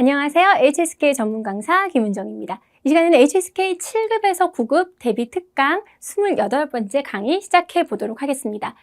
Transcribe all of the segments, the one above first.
안녕하세요. HSK 전문 강사 김은정입니다. 이 시간에는 HSK 7급에서 9급 대비 특강 28번째 강의 시작해 보도록 하겠습니다.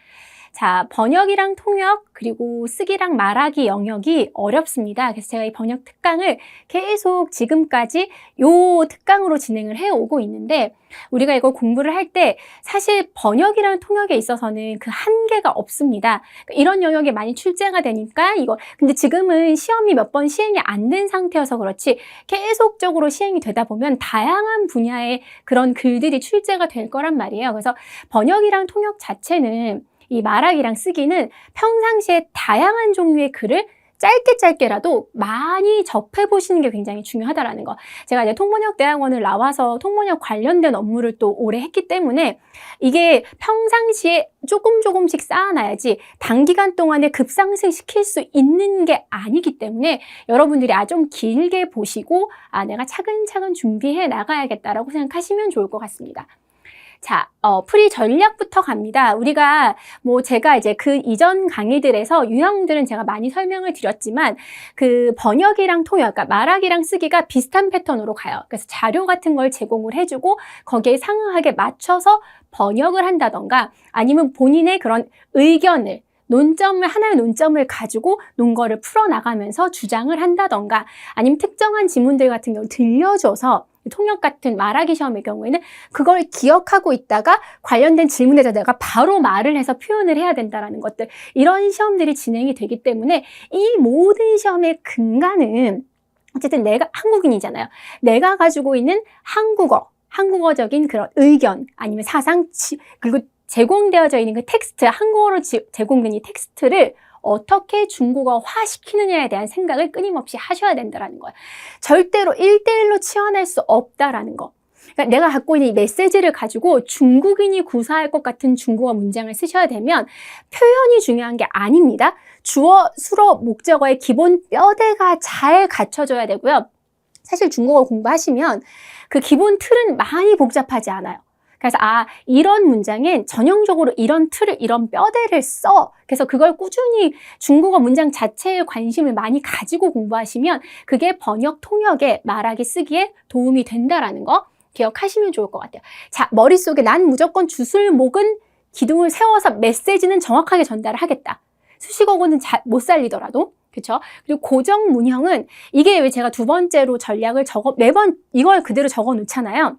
자, 번역이랑 통역, 그리고 쓰기랑 말하기 영역이 어렵습니다. 그래서 제가 이 번역 특강을 계속 지금까지 요 특강으로 진행을 해 오고 있는데, 우리가 이걸 공부를 할 때 사실 번역이랑 통역에 있어서는 그 한계가 없습니다. 이런 영역에 많이 출제가 되니까 이거, 근데 지금은 시험이 몇 번 시행이 안 된 상태여서 그렇지, 계속적으로 시행이 되다 보면 다양한 분야의 그런 글들이 출제가 될 거란 말이에요. 그래서 번역이랑 통역 자체는 이 말하기랑 쓰기는 평상시에 다양한 종류의 글을 짧게 짧게라도 많이 접해 보시는 게 굉장히 중요하다라는 거. 제가 이제 통번역 대학원을 나와서 통번역 관련된 업무를 또 오래 했기 때문에 이게 평상시에 조금 조금씩 쌓아놔야지 단기간 동안에 급상승 시킬 수 있는 게 아니기 때문에 여러분들이 아 좀 길게 보시고 아 내가 차근차근 준비해 나가야겠다라고 생각하시면 좋을 것 같습니다. 자, 어, 풀이 전략부터 갑니다. 우리가 뭐 제가 이제 그 이전 강의들에서 유형들은 제가 많이 설명을 드렸지만 그 번역이랑 통역, 그러니까 말하기랑 쓰기가 비슷한 패턴으로 가요. 그래서 자료 같은 걸 제공을 해주고 거기에 상응하게 맞춰서 번역을 한다던가 아니면 본인의 그런 의견을 논점을 하나의 논점을 가지고 논거를 풀어나가면서 주장을 한다던가 아니면 특정한 지문들 같은 경우 들려줘서 통역 같은 말하기 시험의 경우에는 그걸 기억하고 있다가 관련된 질문에서 내가 바로 말을 해서 표현을 해야 된다라는 것들 이런 시험들이 진행이 되기 때문에 이 모든 시험의 근간은 어쨌든 내가 한국인이잖아요. 내가 가지고 있는 한국어, 한국어적인 그런 의견 아니면 사상 그리고 제공되어져 있는 그 텍스트 한국어로 제공된 이 텍스트를 어떻게 중국어화 시키느냐에 대한 생각을 끊임없이 하셔야 된다는 거예요. 절대로 1대1로 치환할 수 없다라는 거. 그러니까 내가 갖고 있는 이 메시지를 가지고 중국인이 구사할 것 같은 중국어 문장을 쓰셔야 되면 표현이 중요한 게 아닙니다. 주어, 수로, 목적어의 기본 뼈대가 잘 갖춰져야 되고요. 사실 중국어 공부하시면 그 기본 틀은 많이 복잡하지 않아요. 그래서 아 이런 문장엔 전형적으로 이런 틀을 이런 뼈대를 써. 그래서 그걸 꾸준히 중국어 문장 자체에 관심을 많이 가지고 공부하시면 그게 번역 통역에 말하기 쓰기에 도움이 된다라는 거 기억하시면 좋을 것 같아요. 자 머릿속에 난 무조건 주술목은 기둥을 세워서 메시지는 정확하게 전달을 하겠다. 수식어고는 못 살리더라도 그렇죠? 그리고 고정 문형은 이게 왜 제가 두 번째로 전략을 적어 매번 이걸 그대로 적어 놓잖아요.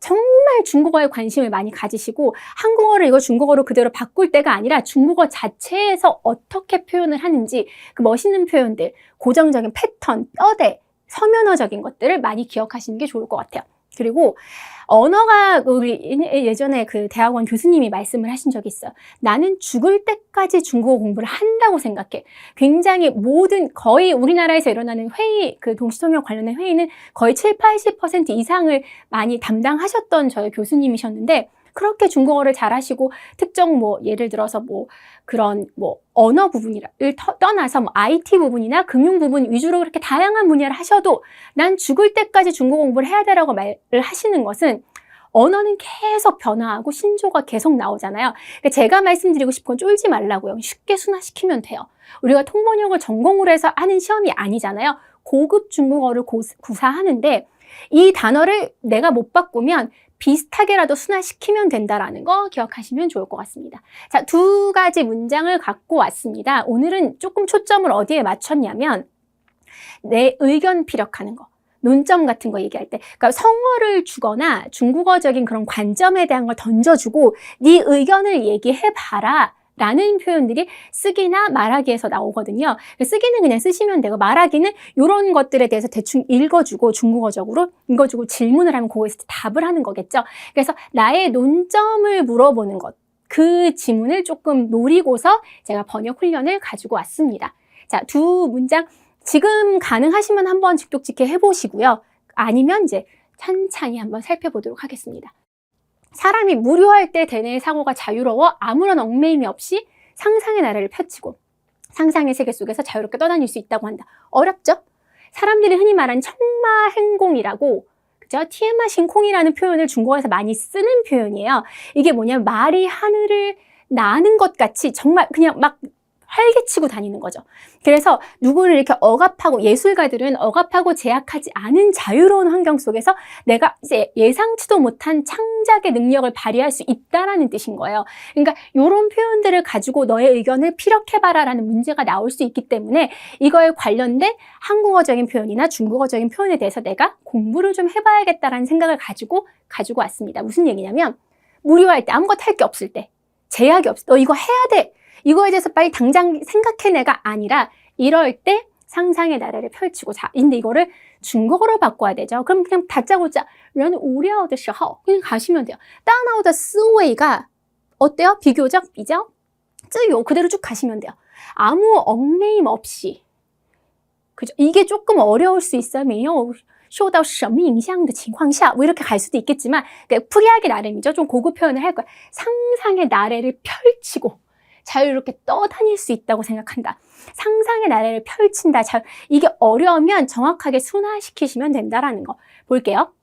정말 중국어에 관심을 많이 가지시고 한국어를 이거 중국어로 그대로 바꿀 때가 아니라 중국어 자체에서 어떻게 표현을 하는지 그 멋있는 표현들, 고정적인 패턴, 뼈대, 서면어적인 것들을 많이 기억하시는 게 좋을 것 같아요. 그리고 언어가 우리 예전에 그 대학원 교수님이 말씀을 하신 적이 있어요. 나는 죽을 때까지 중국어 공부를 한다고 생각해. 굉장히 모든 거의 우리나라에서 일어나는 회의 그 동시통역 관련된 회의는 거의 7, 80% 이상을 많이 담당하셨던 저희 교수님이셨는데 그렇게 중국어를 잘하시고 특정 뭐 예를 들어서 뭐 그런 뭐 언어 부분을 떠나서 뭐 IT 부분이나 금융 부분 위주로 그렇게 다양한 분야를 하셔도 난 죽을 때까지 중국어 공부를 해야 되라고 말을 하시는 것은 언어는 계속 변화하고 신조가 계속 나오잖아요. 그러니까 제가 말씀드리고 싶은 건 쫄지 말라고요. 쉽게 순화시키면 돼요. 우리가 통번역을 전공으로 해서 하는 시험이 아니잖아요. 고급 중국어를 구사하는데 이 단어를 내가 못 바꾸면 비슷하게라도 순화시키면 된다라는 거 기억하시면 좋을 것 같습니다. 자, 두 가지 문장을 갖고 왔습니다. 오늘은 조금 초점을 어디에 맞췄냐면 내 의견 피력하는 거. 논점 같은 거 얘기할 때, 그러니까 성어를 주거나 중국어적인 그런 관점에 대한 걸 던져주고 네 의견을 얘기해 봐라. 라는 표현들이 쓰기나 말하기에서 나오거든요. 쓰기는 그냥 쓰시면 되고 말하기는 이런 것들에 대해서 대충 읽어주고 중국어적으로 읽어주고 질문을 하면 그거에서 답을 하는 거겠죠. 그래서 나의 논점을 물어보는 것. 그 지문을 조금 노리고서 제가 번역 훈련을 가지고 왔습니다. 자, 두 문장 지금 가능하시면 한번 직독직해 해보시고요. 아니면 이제 천천히 한번 살펴보도록 하겠습니다. 사람이 무료할 때 대뇌의 상호가 자유로워 아무런 얽매임이 없이 상상의 나라를 펼치고 상상의 세계 속에서 자유롭게 떠다닐 수 있다고 한다. 어렵죠? 사람들이 흔히 말하는 청마 행공이라고 그죠? 티에마 신콩이라는 표현을 중국어에서 많이 쓰는 표현이에요. 이게 뭐냐면 말이 하늘을 나는 것 같이 정말 그냥 막 활개치고 다니는 거죠. 그래서 누구를 이렇게 억압하고 예술가들은 억압하고 제약하지 않은 자유로운 환경 속에서 내가 이제 예상치도 못한 창작의 능력을 발휘할 수 있다라는 뜻인 거예요. 그러니까 이런 표현들을 가지고 너의 의견을 피력해봐라라는 문제가 나올 수 있기 때문에 이거에 관련된 한국어적인 표현이나 중국어적인 표현에 대해서 내가 공부를 좀 해봐야겠다라는 생각을 가지고 가지고 왔습니다. 무슨 얘기냐면 무료할 때 아무것도 할 게 없을 때 제약이 없어. 너 이거 해야 돼. 이거에 대해서 빨리 당장 생각해내가 아니라 이럴 때 상상의 나래를 펼치고 자. 근데 이거를 중국어로 바꿔야 되죠. 그럼 그냥 다짜고짜 런 우려 의时候 그냥 가시면 돼요. 따나오다 스웨이가 어때요? 비교적 비죠? 쯔요 그대로 쭉 가시면 돼요. 아무 얽매임 없이 그죠? 이게 조금 어려울 수 있으면요. 쇼다 셔미 인상의 칭황샤 뭐 이렇게 갈 수도 있겠지만 그러니까 프리하게 나름이죠. 좀 고급 표현을 할 거야. 상상의 나래를 펼치고 자유롭게 떠다닐 수 있다고 생각한다. 상상의 나래를 펼친다. 자, 이게 어려우면 정확하게 순화시키시면 된다라는 거 볼게요.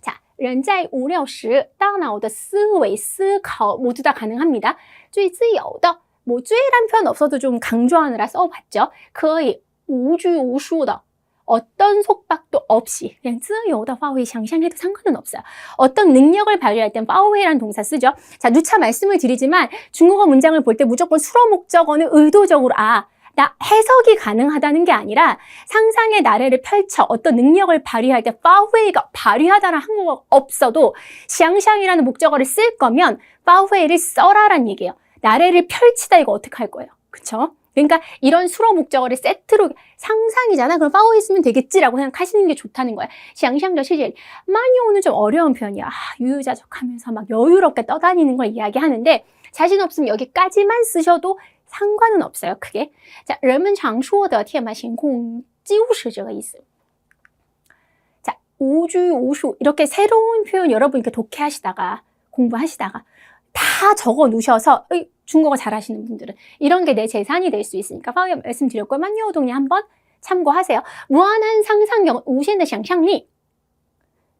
자, 人在无聊时大脑的思维思考 모두 다 가능합니다. 最自由的뭐 쯔이란 표현 없어도 좀 강조하느라 써봤죠. 可以无拘无束的 어떤 속박도 없이 그냥 쯔여오다 파워웨이 샹샹해도 상관은 없어요. 어떤 능력을 발휘할 땐 파워웨이라는 동사 쓰죠. 자, 누차 말씀을 드리지만 중국어 문장을 볼 때 무조건 수로 목적어는 의도적으로 아, 나 해석이 가능하다는 게 아니라 상상의 나래를 펼쳐 어떤 능력을 발휘할 때 파워웨이가 발휘하다는 한국어 없어도 샹샹이라는 목적어를 쓸 거면 파워웨이를 써라란 얘기예요. 나래를 펼치다 이거 어떻게 할 거예요? 그렇죠? 그러니까 이런 수로 목적어를 세트로 상상이잖아. 그럼 파워 있으면 되겠지라고 생각하시는 게 좋다는 거야. 샹샹저 시제 많이 오는 좀 어려운 표현이야. 아, 유유자적하면서 막 여유롭게 떠다니는 걸 이야기하는데 자신 없으면 여기까지만 쓰셔도 상관은 없어요. 크게. 자, 人们常说的天马行空就是这个意思. 자, 우주우수 이렇게 새로운 표현 여러분 이렇게 독해하시다가 공부하시다가 다 적어 놓으셔서 어이, 중국어 잘하시는 분들은 이런 게 내 재산이 될 수 있으니까 방금 말씀드렸고 만요동이 한번 참고하세요. 무한한 상상력, 우신의 상상력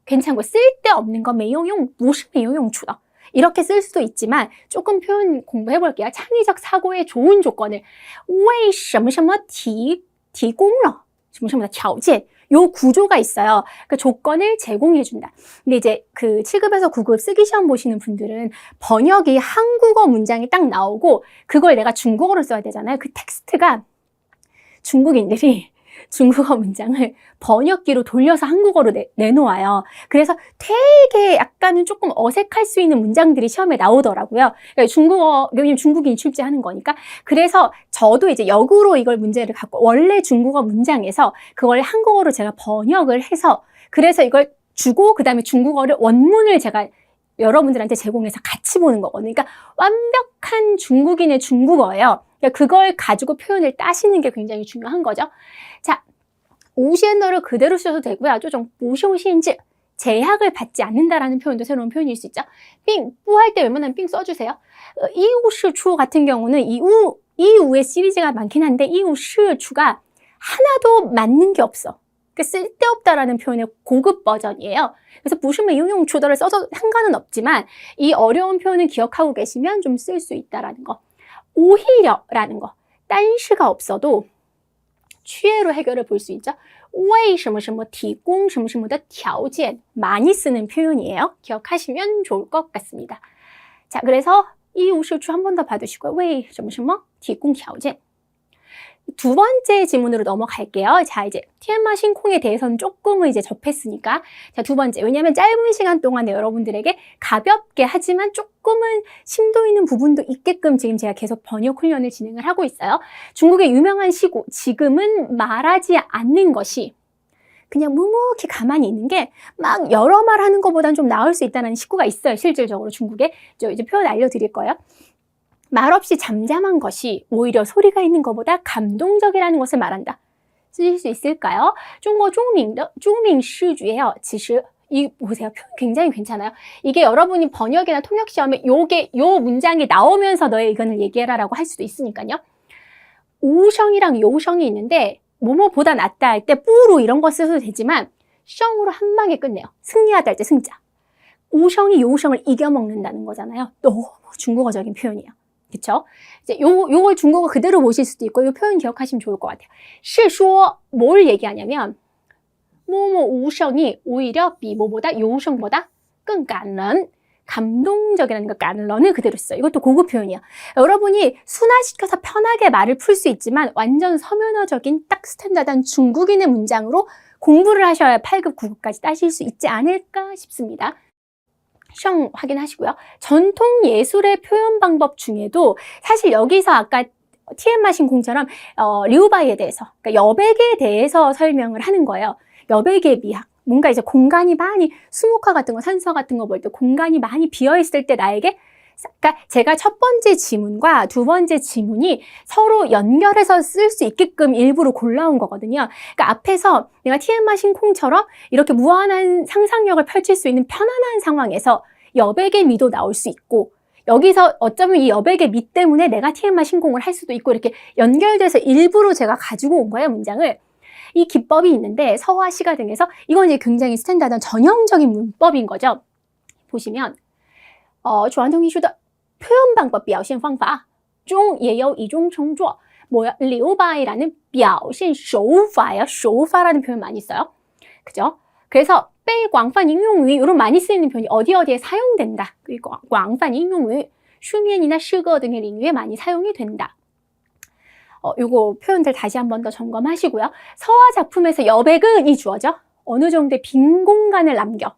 괜찮고 쓸데없는 거 매용용, 무슨 매용용 추다. 이렇게 쓸 수도 있지만 조금 표현 공부해 볼게요. 창의적 사고의 좋은 조건을 为什么什么提提供了什么什么的条件 요 구조가 있어요. 그 조건을 제공해 준다. 근데 이제 그 7급에서 9급 쓰기 시험 보시는 분들은 번역이 한국어 문장이 딱 나오고 그걸 내가 중국어로 써야 되잖아요. 그 텍스트가 중국인들이 중국어 문장을 번역기로 돌려서 한국어로 내, 내놓아요. 그래서 되게 약간은 조금 어색할 수 있는 문장들이 시험에 나오더라고요. 그러니까 중국어, 왜냐면 중국인이 출제하는 거니까. 그래서 저도 이제 역으로 이걸 문제를 갖고 원래 중국어 문장에서 그걸 한국어로 제가 번역을 해서 그래서 이걸 주고 그 다음에 중국어를 원문을 제가 여러분들한테 제공해서 같이 보는 거거든요. 그러니까 완벽한 중국인의 중국어예요. 그러니까 그걸 가지고 표현을 따시는 게 굉장히 중요한 거죠. 자, 오시엔어를 그대로 써도 되고요. 조정 오시오시엔지 제약을 받지 않는다라는 표현도 새로운 표현일 수 있죠. 삥, 뿌할 때 웬만하면 삥 써주세요. 어, 이우시추 같은 경우는 이우, 이우의 시리즈가 많긴 한데 이우시추가 하나도 맞는 게 없어. 그 쓸데없다라는 표현의 고급 버전이에요. 그래서 보시면 이용 주어를 써도 상관은 없지만 이 어려운 표현을 기억하고 계시면 좀 쓸 수 있다라는 거. 오히려라는 거. 딴시가 없어도 취해로 해결을 볼 수 있죠. 为什么什么提供什么什么的条件 많이 쓰는 표현이에요. 기억하시면 좋을 것 같습니다. 자, 그래서 이 우실추 한 번 더 받으시고요. 为什么什么提供条件 두 번째 지문으로 넘어갈게요. 자, 이제 티엠마 신콩에 대해서는 조금은 이제 접했으니까. 자, 두 번째. 왜냐면 짧은 시간 동안에 여러분들에게 가볍게 하지만 조금은 심도 있는 부분도 있게끔 지금 제가 계속 번역 훈련을 진행을 하고 있어요. 중국의 유명한 시고, 지금은 말하지 않는 것이 그냥 묵묵히 가만히 있는 게 막 여러 말 하는 것보다는 좀 나을 수 있다는 시구가 있어요. 실질적으로 중국에. 저 이제 표현 알려드릴 거예요. 말없이 잠잠한 것이 오히려 소리가 있는 것보다 감동적이라는 것을 말한다. 쓰실 수 있을까요? 중국 중민의 중민 시주예요. 其实이 보세요. 표현 굉장히 괜찮아요. 이게 여러분이 번역이나 통역 시험에 요게 요 문장이 나오면서 너의 의견을 얘기해라라고 할 수도 있으니까요. 우성이랑 요성이 있는데 뭐뭐보다 낫다 할 때 뿌로 이런 거 써도 되지만 성으로 한 방에 끝내요. 승리하다 할 때 승자. 우성이 요성을 이겨먹는다는 거잖아요. 너무 중국어적인 표현이에요. 그쵸? 이제 요, 요걸 중국어 그대로 보실 수도 있고, 요 표현 기억하시면 좋을 것 같아요. 시쇼, 뭘 얘기하냐면, 뭐뭐 우성이 오히려 미모보다 요성보다 끈깐런 감동적이라는 거 깐런을 그대로 써요. 이것도 고급 표현이야. 여러분이 순화시켜서 편하게 말을 풀 수 있지만 완전 서면어적인 딱 스탠다드한 중국인의 문장으로 공부를 하셔야 8급, 9급까지 따실 수 있지 않을까 싶습니다. 시험 확인하시고요. 전통 예술의 표현 방법 중에도 사실 여기서 아까 TM 마신공처럼 어, 리우바이에 대해서, 그러니까 여백에 대해서 설명을 하는 거예요. 여백의 미학. 뭔가 이제 공간이 많이 수묵화 같은 거, 산서 같은 거 볼 때 공간이 많이 비어 있을 때 나에게 그러니까 제가 첫 번째 지문과 두 번째 지문이 서로 연결해서 쓸 수 있게끔 일부러 골라온 거거든요. 그러니까 앞에서 내가 TM마 신콩처럼 이렇게 무한한 상상력을 펼칠 수 있는 편안한 상황에서 여백의 미도 나올 수 있고 여기서 어쩌면 이 여백의 미 때문에 내가 TM마 신공을 할 수도 있고 이렇게 연결돼서 일부러 제가 가지고 온 거예요, 문장을. 이 기법이 있는데 서화 시가 등에서 이건 이제 굉장히 스탠다드한 전형적인 문법인 거죠. 보시면 呃，传统艺术的표현방법表现方法中也有一种称作 뭐야? 리오바이라는 表现手法야. 手法라는 표현 많이 써요. 그죠? 그래서 被广泛应用于 이런 많이 쓰이는 표현이 어디 어디에 사용된다. 그리고 广泛应用于 수면이나 시거 등의領域에 많이 사용이 된다. 어, 요거 표현들 다시 한 번 더 점검하시고요. 서화 작품에서 여백은 이 주어져 어느 정도의 빈 공간을 남겨.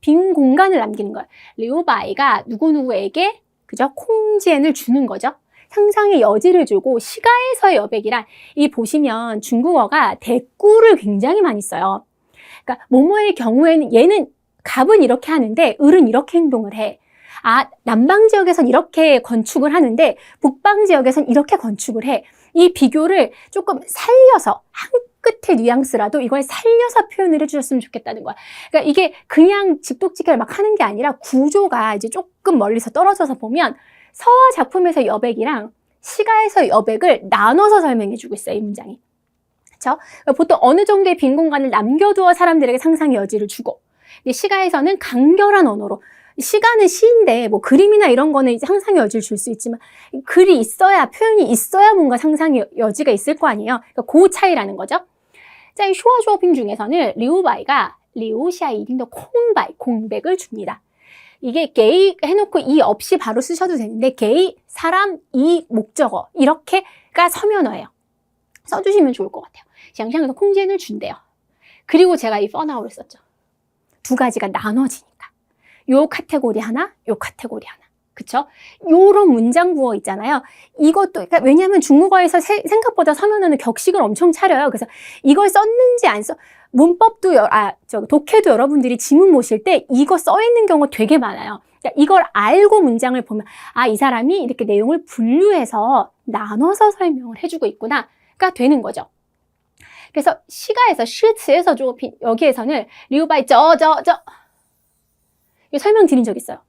빈 공간을 남기는 거예요. 리오바이가 누구누구에게 그죠? 콩지엔을 주는 거죠. 상상의 여지를 주고 시가에서의 여백이란 이 보시면 중국어가 대꾸를 굉장히 많이 써요. 그러니까 모모의 경우에는 얘는 갑은 이렇게 하는데 을은 이렇게 행동을 해. 아, 남방 지역에선 이렇게 건축을 하는데 북방 지역에선 이렇게 건축을 해. 이 비교를 조금 살려서 한 끝의 뉘앙스라도 이걸 살려서 표현을 해주셨으면 좋겠다는 거야. 그러니까 이게 그냥 직독직해를 막 하는 게 아니라 구조가 이제 조금 멀리서 떨어져서 보면 서화 작품에서 여백이랑 시가에서 여백을 나눠서 설명해주고 있어요, 이 문장이. 그렇죠? 보통 어느 정도의 빈 공간을 남겨두어 사람들에게 상상의 여지를 주고, 시가에서는 간결한 언어로 시간은 시인데 뭐 그림이나 이런 거는 이제 상상의 여지를 줄 수 있지만 글이 있어야 표현이 있어야 뭔가 상상의 여지가 있을 거 아니에요. 그러니까 그 차이라는 거죠. 자, 이 슈어 쇼핑 중에서는 리우바이가 리우시아 이딩더 콩바이 공백을 줍니다. 이게 게이 해놓고 이 없이 바로 쓰셔도 되는데 게이 사람 이 목적어 이렇게가 서면어예요. 써주시면 좋을 것 같아요. 양상에서 콩지엔을 준대요. 그리고 제가 이 펀아웃을 썼죠. 두 가지가 나눠지니까. 요 카테고리 하나, 요 카테고리 하나. 그쵸? 요런 문장 구어 있잖아요. 이것도, 그러니까 왜냐하면 중국어에서 세, 생각보다 서면어는 격식을 엄청 차려요. 그래서 이걸 썼는지 안 써, 문법도, 여, 아, 저, 독해도 여러분들이 지문 모실 때 이거 써 있는 경우가 되게 많아요. 그러니까 이걸 알고 문장을 보면, 아, 이 사람이 이렇게 내용을 분류해서 나눠서 설명을 해주고 있구나.가 되는 거죠. 그래서 시가에서, 시츠에서 조금, 여기에서는 리우바이 저, 저, 저, 설명드린 적 있어요.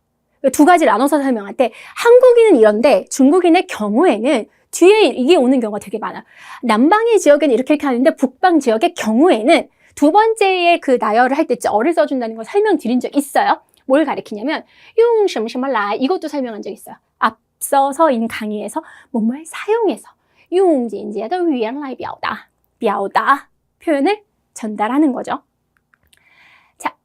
두 가지 나눠서 설명할 때 한국인은 이런데 중국인의 경우에는 뒤에 이게 오는 경우가 되게 많아. 남방의 지역에는 이렇게 이렇게 하는데 북방 지역의 경우에는 두 번째의 그 나열을 할 때 어를 써준다는 걸 설명드린 적 있어요. 뭘 가리키냐면 용什么什么来 이것도 설명한 적 있어요. 앞서서 인 강의에서 뭐뭘 사용해서 용简洁的 语言来表达表达 표현을 전달하는 거죠. 자,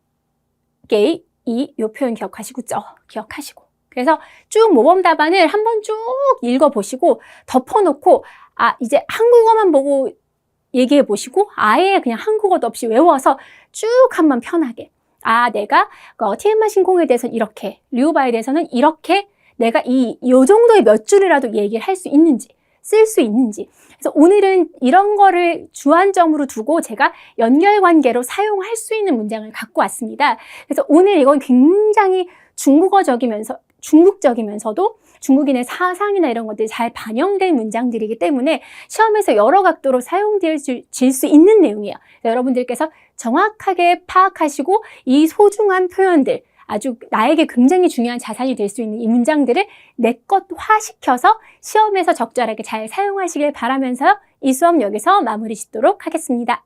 게 이, 요 표현 기억하시고, 죠 기억하시고. 그래서 쭉 모범 답안을 한번 쭉 읽어보시고, 덮어놓고, 아, 이제 한국어만 보고 얘기해 보시고, 아예 그냥 한국어도 없이 외워서 쭉 한번 편하게. 아, 내가 어, TM마 신공에 대해서 이렇게, 리우바에 대해서는 이렇게 내가 이, 요 정도의 몇 줄이라도 얘기를 할 수 있는지, 쓸 수 있는지. 그래서 오늘은 이런 거를 주안점으로 두고 제가 연결 관계로 사용할 수 있는 문장을 갖고 왔습니다. 그래서 오늘 이건 굉장히 중국어적이면서 중국적이면서도 중국인의 사상이나 이런 것들이 잘 반영된 문장들이기 때문에 시험에서 여러 각도로 사용될 수 있는 내용이에요. 여러분들께서 정확하게 파악하시고 이 소중한 표현들 아주 나에게 굉장히 중요한 자산이 될 수 있는 이 문장들을 내 것화 시켜서 시험에서 적절하게 잘 사용하시길 바라면서 이 수업 여기서 마무리 짓도록 하겠습니다.